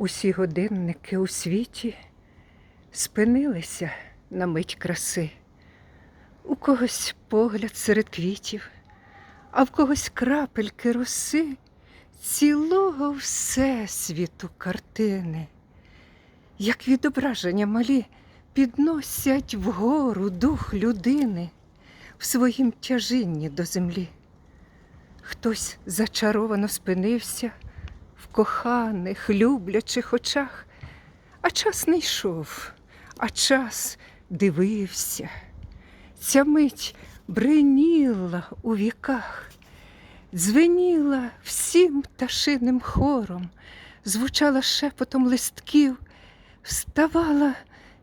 Усі годинники у світі спинилися на мить краси. У когось погляд серед квітів, а в когось крапельки роси цілого всесвіту картини, як відображення малі підносять вгору дух людини в своїм тяжінні до землі. Хтось зачаровано спинився в коханих, люблячих очах, а час не йшов, а час дивився. Ця мить бриніла у віках, дзвеніла всім пташиним хором, звучала шепотом листків, вставала,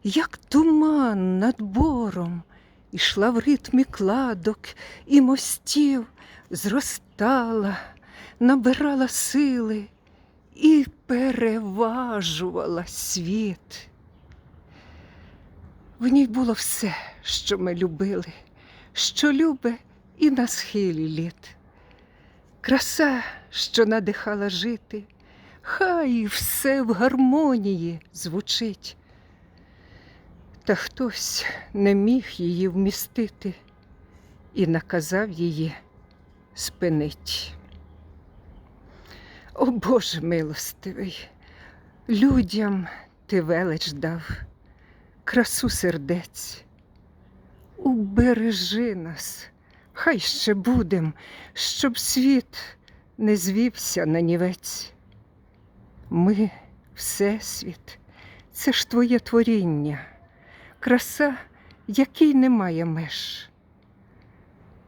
як туман над бором, ішла в ритмі кладок і мостів, зростала, набирала сили і переважувала світ. В ній було все, що ми любили, що любе і на схилі літ. Краса, що надихала жити, хай все в гармонії звучить. Та хтось не міг її вмістити і наказав її спинить. О Боже милостивий, людям ти велич дав, красу сердець. Убережи нас, хай ще будем, щоб світ не звівся на нівець. Ми, Всесвіт, це ж твоє творіння, краса, якій немає меж.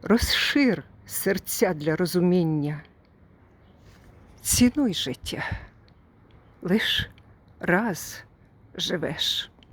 Розшир серця для розуміння. Цінуй життя, лиш раз живеш.